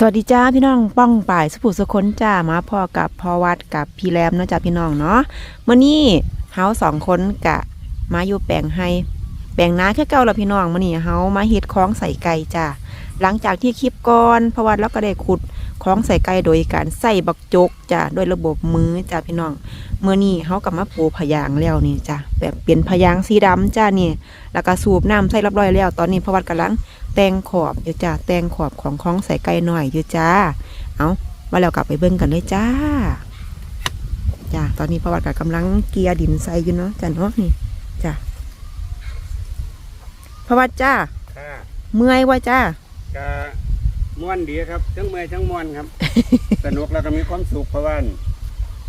สวัสดีจ้าพี่น้องป้องป่ายสุภูสุคนจ้ามาพ่อกับพอวัดกับพี่แรมเนาะจ้าพี่น้องเนาะเมื่อนี้เฮาสองคนกะมาอยู่แปลงให้แปลงน้าแค่เก่าละพี่น้องมื่อนี้เฮามาเฮ็ดคล้องใส่ไก่จ้าหลังจากที่คลิปก่อนพอวัดแล้วก็ได้ขุดคล้องใส่ไก่โดยการใส่บักจกจ้าโดยระบบมือจ้าพี่น้องเมื่อนี้เฮากลับมาปูพยางแล้วนี่จ้าแบบเป็นพยางสีดำจ้านี่แล้วก็สูบน้ำใส่รียบร้อยแล้ว ตอนนี้พอวัดกำลัง แต่งขอบอยู่จ้าแต่งขอบของคล้องใส่ไก่หน่อยอยู่จ้า เอามาแล้วกลับไปเบิ่งกันเลยจ้า จ้า ตอนนี้ประวัติกับกำลังเกียร์ดินใส่อยู่เนาะจ้าเนาะนี่ จ้าประวัติจ้า ค่ะเมื่อยว่าจ้า ก็ม่วนดีครับทั้งเมื่อยทั้งม่วนครับ สนุกแล้วก็มีความสุขเพราะว่า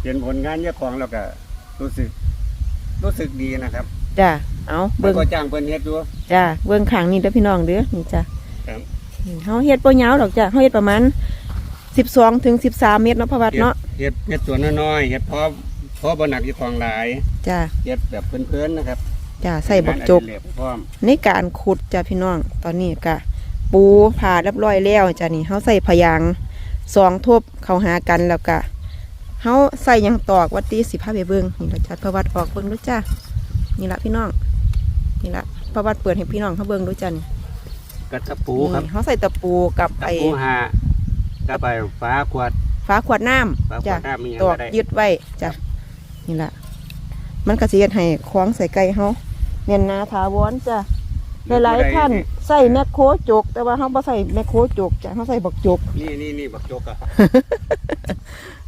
เห็นผลงานเจ้าของแล้วก็รู้สึก รู้สึกดีนะครับ จ้า เอาเบิ่เบิ่งงก็จ้างเพิ่นเฮ็ดดูจ้าเบิ่งขางนี่เด้อพี่น้องเด้อนี่จ้าครับนี่เฮาเฮ็ดบ่ยาวดอกจ้าเฮาเฮ็ดประมาณ12ถึง13เมตรเนาะประวัติเฮ็ดเนาะเฮ็ดเฮ็ดตัวน้อยๆเฮ็ดพอพอบ่หนักเจ้าของหลายจ้าเฮ็ดแบบเพิ่นๆนะครับจ้าใส่บักจกงานอดิเรพร้อมในการขุดจ้ะพี่น้องตอนนี้ก็ปูผ่าเรียบร้อยแล้วจ้ะนี่เขาใส่พยางสองทบเข้าหากันแล้วก็เขาใส่หยังตอกวัดตีสิพาไปเบิ้งนี่ละจ้ะประวัติออกเบิ้งด้วยจ้ะนี่ละพี่น้อง นี่ละประวัติเปิดให้พี่น้องเขาเบิ้งด้วยจ้ะนี่กระตะปูครับนี่เขาใส่ตะปูกับตะไอ้ปูหากับไปฟ้าขวดฝาขวดน้ฟ้าำขวจ้ะดน้ำมีหยังตอกก็ได้ยึดไว้จ้ะนี่ละมันกระเสียดให้คล้องใส่ไก่เขาเมียนนาถาวรจ้ะหลายๆท่านใส่แมคโครจก แต่ว่าเขาบ่ใส่แมคโครจกจ้ะเขาใส่บักจก นี่นี่นี่บักจกอะ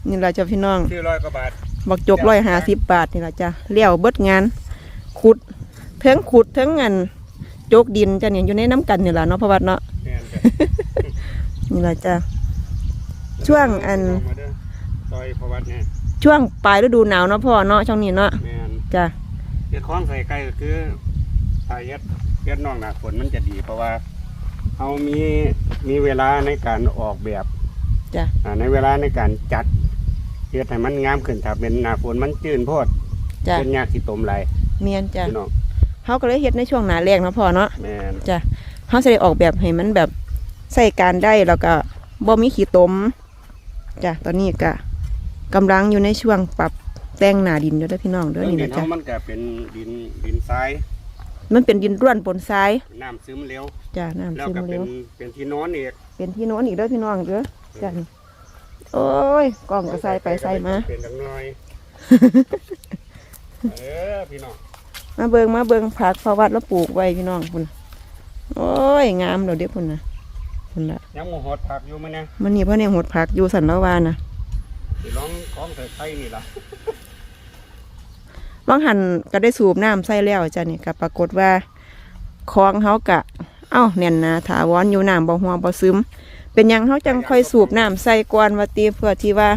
นี่ละจ้ะพี่น้องชื่อร้อยกว่าบาทบักจกร้อยห้าสิบบาทนี่ละจ้ะเลี้ยวเบิดงาน ขุด เทิงขุดเทิงเงินจกดินจ้ะเนี่ยอยู่ในน้ำกันนี่ละเนาะเพราะว่าเนาะ แม่นจ้ะนี่ละจ้ะ ช่วงอันมาเด้อซอยประวัติเนี่ยช่วงปลายฤดูหนาวเนาะพ่อเนาะช่วงนี้เนาะแม่นจ้ะเฮ็ดคล้องใส่ไก่ก็คือถ้าเฮ็ดเฮ็ดนอกหน้าฝนมันจะดีเพราะว่าเขามีมีเวลาในการออกแบบจ้ะอ่าในเวลาในการจัดเฮ็ดให้มันงามขึ้นถ้าเป็นหน้าฝนมันจืดโพดจ้ะเป็นยากสิตมไหลาย เมียนจ้ะพี่น้อง เขาก็เลยเฮ็ดในช่วงหนาแรงเนาะพ่อเนาะแม่นจ้ะเขาจะได้ออกแบบให้มันแบบใส่การได้แล้วก็บ่มีขี้ตมจ้ะตอนนี้ก็กำลังอยู่ในช่วงปรับแต่งหนาดินอยู่เด้อพี่น้องเด้อเรื่องนี่ดินนะเฮาจ้ะมันก็เป็นดินดินทรายมันเป็นดินร่วนปนทรายน้ำซึมเร็วจ้ะน้ำแล้วซึมก็เป็เร็นวเป็นที่นอนอีกเป็นที่โน้นอีกเด้อพี่น้องเด้อจ้ะนี่โอ้ยกล้องก็ใส่ไปใส่มา เป็นจังน้อย เออพี่น้อง มาเบิงมาเบิงผักพระวัดแล้วปลูกไว้พี่น้องคุณโอ้ยงามเดี๋ยวเด็กคุณนะคุณละยังหมูหดผักอยู่มั้ยเนี่ยมันนี่เพราะเนี่ยหดผักอยู่สันละวานะสิลองคล้องใส่ไข่นี่ล่ะบางหันก็ได้สูบน้ำใส่แล้วจ้ะนี่ก็ปรากฏว่าคลองเขากะ เอ้าเน่นนะถาวรอยู่น้ำบ่ห่วงบ่ซึม เป็นหยังเขาจังค่อยสูบน้ำใส่ก่อนว่าตีเพื่อที่ว่า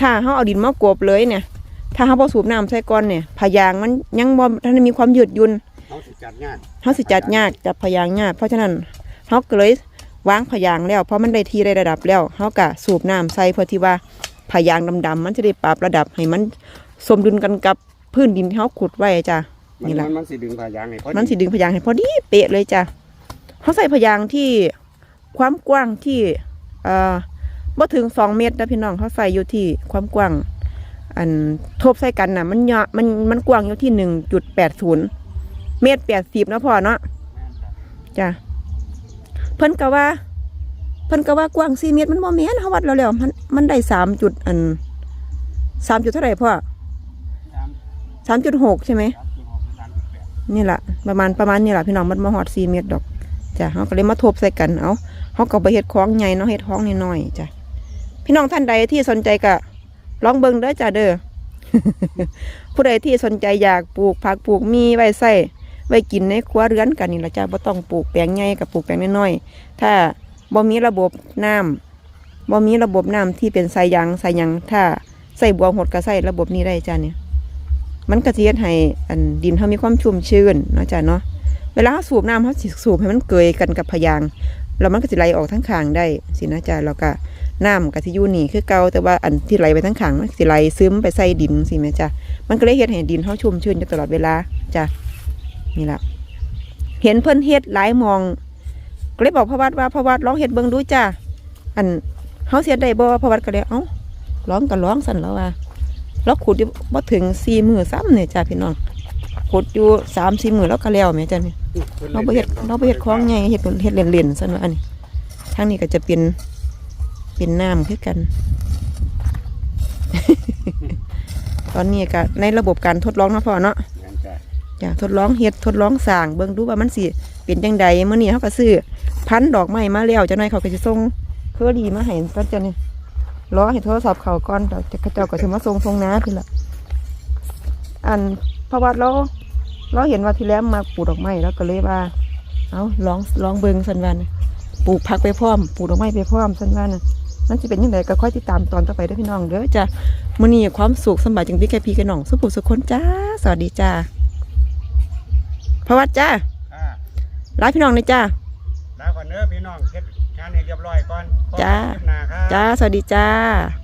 ถ้าเขาเอาดินมากบเลยเนี่ย ถ้าเขาบ่สูบน้ำใส่ก่อนเนี่ยพยางมันยังบ่ทันได้มีความยืดหยุ่นเขาสิจัดงานเขาสิจัดยากจับพยางยากเพราะฉะนั้นเขาก็เลยวางพยางแล้ว เพราะมันได้ที่ได้ระดับแล้วเขากะสูบน้ำใส่เพื่อที่ว่าพยางดำๆมันจะได้ปรับระดับให้มันสมดุลกันกับพื้นดินที่เขาขุดไว้จ้ะมันนี่ล่ะมันสิดึงผ้ายางให้พอมันสิดึงพยางให้พอดีเป๊ะเลยจ้ะเขาใส่พยางที่ความกว้างที่เอ่อบ่ถึงสองเมตรนะพี่น้องเขาใส่อยู่ที่ความกว้าง อันทบใส่กันน่ะ มันเนาะมันมันกว้างอยู่ที่หนึ่งจุดแปดศูนย์เมตรแปดสิบนะพ่อเนาะจ้ะเพิ่นก็ว่า เพิ่นก็ว่ากว้างสี่เมตรมันบ่แม่นเฮาวัดแล้วแล้วมันมันได้สามจุดอันสามจุดเท่าไหร่พ่อสามจุดหกใช่ไหมนี่แหละประมาณประมาณนี่แหละพี่น้องมันมาหอดสี่เมตรดอกจ้ะเฮาก็เลยมาทบใส่กันเอาเฮาก็ไปเฮ็ดของใหญ่เนาะเฮ็ดของน้อยๆจ้ะพี่น้องท่านใดที่สนใจก็ ลองเบิ่งเด้อจ้ะเด้อผู้ใดที่สนใจอยากปลูกผักปลูกมีไว้ใส่ไว้กินในครัวเรือนกันนี่ละจ้าบ่ต้องปลูกแปลงใหญ่กับปลูกแปลงน้อยๆถ้าบ่มีระบบน้ำบ่มีระบบน้ำที่เป็นสายยางสายหยังถ้าใส่บัวหดก็ใส่ระบบนี้ได้จ้าเนี่ยมันก็สิเฮ็ดให้อันดินเฮามีความชุ่มชื้นนะจ้าเนาะเวลาเฮาสูบน้ำเฮาสูบให้มันเกยกันกับพยาง แล้วมันก็สิไหลออกทั้งขางได้สินะจ้าแล้วก็น้ำก็สิอยู่นี่คือเก่าแต่ว่าอันที่ไหลไปทั้งขางมันสิไหลซึมไปใส่ดินสิแม่จ้ามันก็เลยเฮ็ดให้ดินเฮาชุ่มชื้นอยู่ตลอดเวลาจ้านี่แหละเห็นเพิ่นเฮ็ดหลายมองก็เลยบอกพระวัดว่าพระวัดลองเฮ็ดเบิ่งดูจ้าอันเฮาเสียได้บ่พระวัดก็เลยเอ้าร้องก็ร้องสั่นแล้วว่าเราขุดบ่ถึง4มื้อซ้ำเนี่ยจ้าพี่น้อง ขุดอยู่3-4มื้อแล้วก็แล้วแม่จ้านี่เราไปเฮ็ดเราไปเฮ็ดของใหญ่เฮ็ดเฮ็ดเล่นๆซั่นว่าอันนี้ทางนี้ก็จะเป็นเป็นน้ำคือกัน ตอนนี้ก็ในระบบการทดลองเนาะพ่อเนาะงั้นจ้ะจ้ะทดลองเฮ็ดทดลองสร้างเบิ่งดูว่ามันสิเป็นจังใดมื้อนี้เฮาก็ซื้อพันธุ์ดอกไม้มาแล้วจังได๋เขาก็สิส่งเคอรี่มาให้ตอนจ้ะนี่รอให้โทรศัพท์เขาก่อนเดี๋ยวเขาเจ้าก็สิมาส่งส่งน้าพี่ละอันเพราะว่าเรา เราเห็นว่าที่แล้วมาปลูกดอกไม้แล้วก็เลยว่า เอาลองลองเบิ่งซั่นว่านะปลูกผักไปพร้อมปลูกดอกไม้ไปพร้อมซั่นว่านะมันสิเป็นจังไดก็ค่อยติดตามตอนต่อไปเด้อพี่น้องเด้อจ้ะมื้อนี้ความสุขสำบายจังพี่แกพี่แกน้องสุขผู้สุขคนจ้า สวัสดีจ้าพระวัดจ้าอ่าลาพี่น้องเลยจ้าลาก่อนเด้อพี่น้องเฮ็ดงานให้เรียบร้อยก่อนจ้าพบกันคลิปหน้าครับจ้าสวัสดีจ้าส